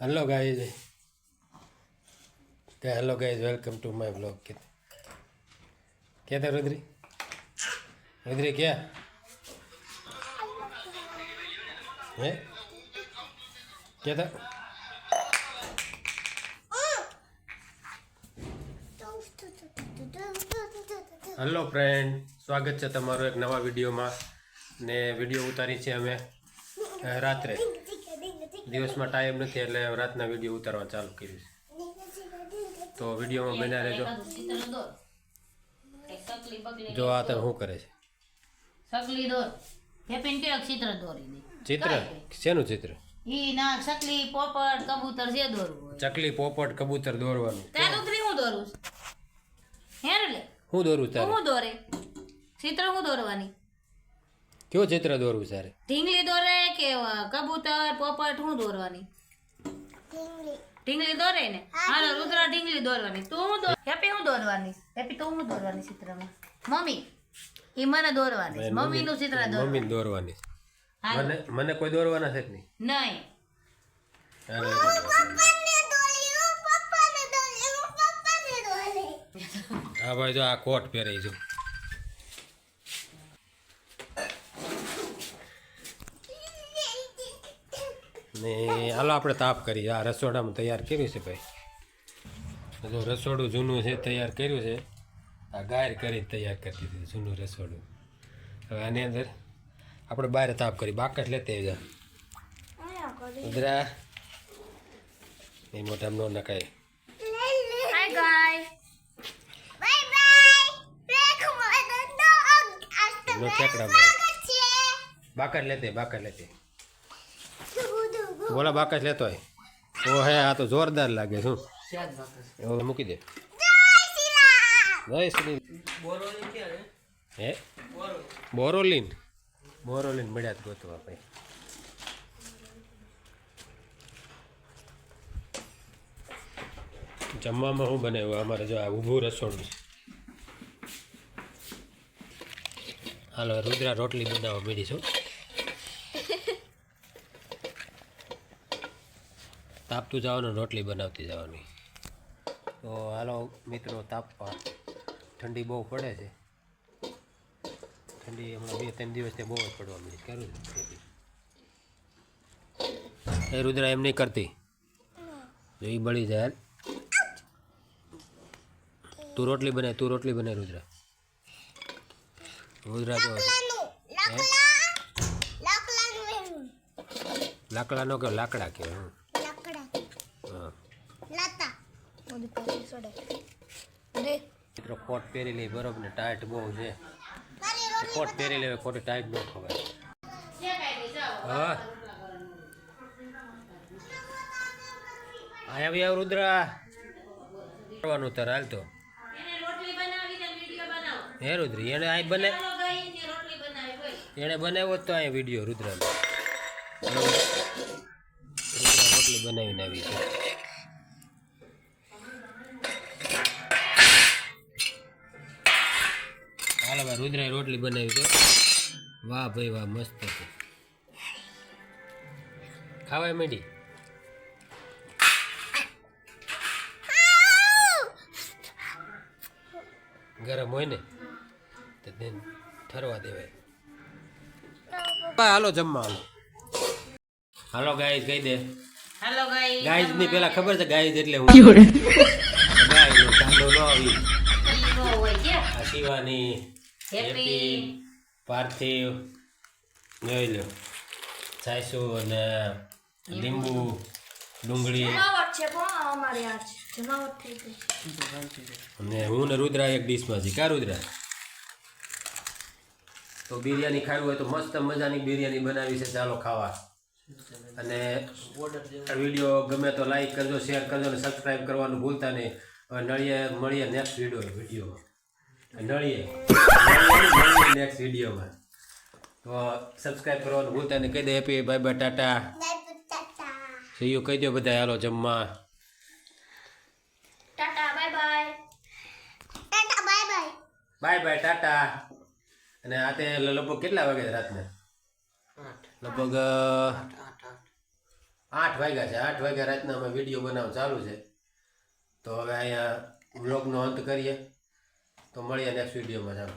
Hello guys કે hello guys welcome to my blog કે ક્યાં રુદ્રી રુદ્રી ક્યાં હે ક્યાં તા હેલો ફ્રેન્ડ સ્વાગત છે તમારું એક નવા વિડીયોમાં. ને વીડિયો ઉતારી છે અમે રાત્રે. દિવસમાં ટાઈમ નથી એટલે રાતના વીડિયો ઉતારવા ચાલુ કર્યું છે. તો વિડીયોમાં બન્યા રહેજો. જો આ તો શું કરે છે? સકલી દોર. હેપીન કેળક ચિત્ર દોરી દે. ચિત્ર? શેનું ચિત્ર? ઈ ના ચકલી પોપટ કબૂતર જે દોરવું ચકલી પોપટ કબૂતર દોરવાનું. ત્યાં દુકરી હું દોરું હેર હે હું દોરું તારે? હું દોરે? ચિત્ર હું દોરવાની? કયો ચિત્ર દોરવું સારે ઢીંગલી દોરે કે કબૂતર પોપટ હું દોરવાની? ઢીંગલી. દોરે ને? હાલો રુદ્ર ઢીંગલી દોરવાની. તું હું દોર હેપી હું દોરવાની? હેપી તું હું દોરવાની ચિત્રમાં? મમ્મી એ મને દોરવાની મમ્મી નું ચિત્ર દોરવાનું મમ્મી દોરવાની. મને મને કોઈ દોરવાના છે નહીં. નહીં. હા આ ભાઈ જો આ કોટ પહેરાઈ જો ને હાલો આપણે તાપ કરીએ. આ રસોડામાં તૈયાર કર્યું છે ભાઈ. જો રસોડું જૂનું છે તૈયાર કર્યું છે. આ ગાયર કરી તૈયાર કરી દીધું જૂનું રસોડું. હવે આની અંદર આપણે બહાર તાપ કરી. બાકટ લેતે જા ઉધરા. એ મોટા ન નકાય બાકસ લેતે બાકસ લેતે. બોલા બાકસ લેતો હોય. ઓ હે આ તો જોરદાર લાગે શું? મૂકી દે. જય શ્રી હે? બોરોલિન. બોરોલિન મળ્યા જ ગોતવા ભાઈ જમવામાં શું બનાવ્યું? અમારે જો આ ઊભું રસોડું છે. હાલો રુદ્રા રોટલી બનાવવા છું તાપતું જવાનું રોટલી બનાવતી જવાની. તો હાલો મિત્રો તાપવા. ઠંડી બહુ પડે છે. ઠંડી હમણાં બે ત્રણ દિવસથી બહુ જ પડવા મળી કરું એ રુદ્રા એમ નહીં કરતી. જો એ બળી જાય તું રોટલી બનાય તું રોટલી બનાય રુદ્રા. રુદ્રા જો. લાકડા નો કે લાકડા કે હું હા મિત્રો કોટ પહેરી લે, બરોબર ને? ટાઈટ બહુ છે. કોટ પહેરી લેવે કોટ ટાઈટ ન ખવાય. હા. આયા ભાઈ રુદ્રા. કરવાનું તારે, હાલ તો. હે રુદ્રી, એને આ બને એણે બનાવ્યો તો અહીંયા વીડિયો રુદ્રાનો. રુદ્રા રોટલી બનાવીને આવી છે. હાલો ભાઈ રુદ્રાએ રોટલી બનાવી છે. વાહ ભાઈ વાહ મસ્ત છે. ખાવાય માંડી ગરમ હોય ને તો તેને ઠરવા દેવાય. હાલો જમવા હાલો. હાલો ગાઈઝ કહી દે. Hello guys. ગાઈઝની પેલા ખબર છે ગાઈઝ એટલે હું? નો કાંદો ન આવી. હોય કે. આ શિવાની. હેપી પાર્થિવ જોઈ લો. સાયસુ અને લીંબુ ડુંગળી. અને હું ને રુદ્રા એક ડીશમાં છે કા રુદ્રા? તો બિરયાની ખાવી હોય તો મસ્ત મજાની બિરયાની બનાવી છે. ચાલો ખાવા. અને વીડિયો ગમે તો લાઈક કરજો શેર કરજો અને સબસ્ક્રાઈબ કરવાનું ભૂલતા નહીં. નળીએ મળીએ નેક્સ્ટ વીડિયો વિડીયોમાં નળીએ. નેક્સ્ટ વિડીયોમાં. તો સબસ્ક્રાઈબ કરવાનું ભૂલતા નહીં. કહી દે happy bye bye tata see you કહી દો બધા હાલો જમવા. Tata bye bye tata bye bye bye bye tata અને આ તે લગભગ કેટલા વાગે રાતના? લગભગ આઠ વાગ્યા છે. આઠ વાગ્યા રાતના અમે વીડિયો બનાવવાનું ચાલુ છે. તો હવે અહીંયા વ્લોગનો અંત કરીએ. તો મળીએ નેક્સ્ટ વિડીયોમાં ચાલો.